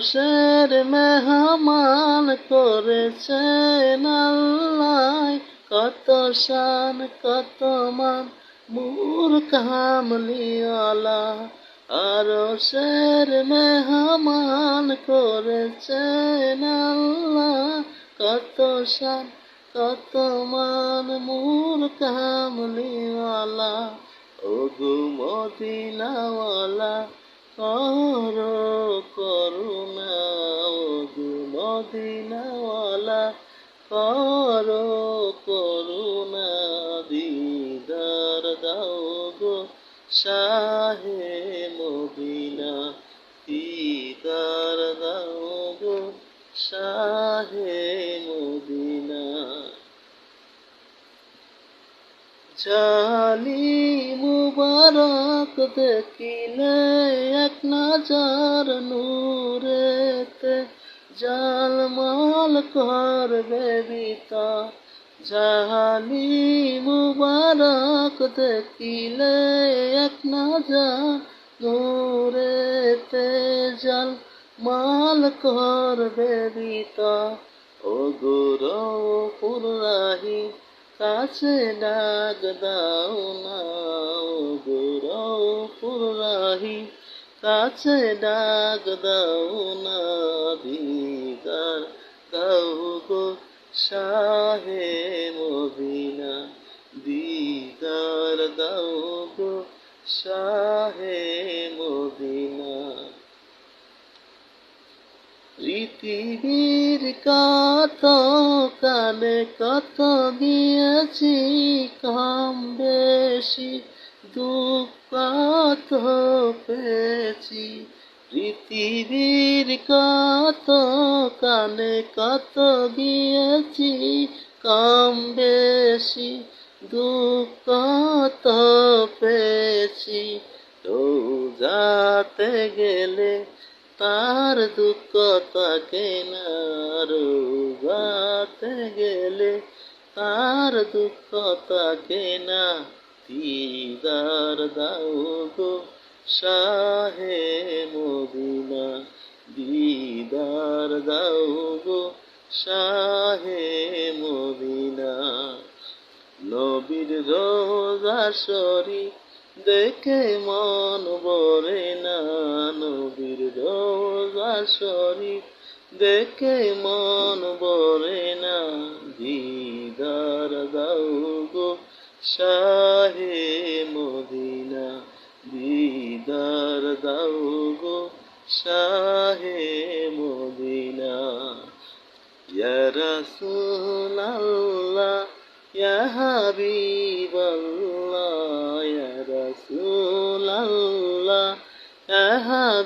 আরশের মেহমান করেছেন আল্লাহ, কত শান, কত মান, মূর কামলিওয়ালা। আরশের মেহমান করেছেন আল্লাহ, কত শান, কত মান, মূর কামলিওয়ালা। ও গো কর করুণা মদিনাওয়ালা। কর করুণা দিদার দাও গো শাহে মদিনা। দিদার দাও গো শাহে মদিনা। জালি মুবারক দেখিলে এক নজর নূরেতে জালমাল করবে বিতা। জালি মুবারক দেখিলে এক নজর নূরেতে জাল মাল করবে বিতা। ও গুরু পুরাহি কাছে ডাক দাও না পুরাহি কাছে ডাক দাও না, দিদার দাও গো শাহে মদিনা দিদার দাও গো শাহে মদিনা পৃথিবীর কত কানে কত দিয়েছি, কম বেশি দুঃখ কত পেয়েছি। পৃথিবীর কত কানে কত গিয়েছি কম বেশি দুঃখ কত পেয়েছি। তো যাতে গেলে তার দুঃখ তাকে না গেলে, তার দুঃখ তাকে না দিদার দাও গো শাহে মদিনা, দিদার দাও গো শাহে মদিনা। নবীর রোজা শরীফ দেখে মন বরে না নবীর রোজা শরীফ দেখে মন বরে না দিদার দাও গো শাহে মদিনা। দিদার দাও গো শাহে মদিনা। ইয়া রাসূলাল্লাহ, ইয়া হাবিবাল্লাহ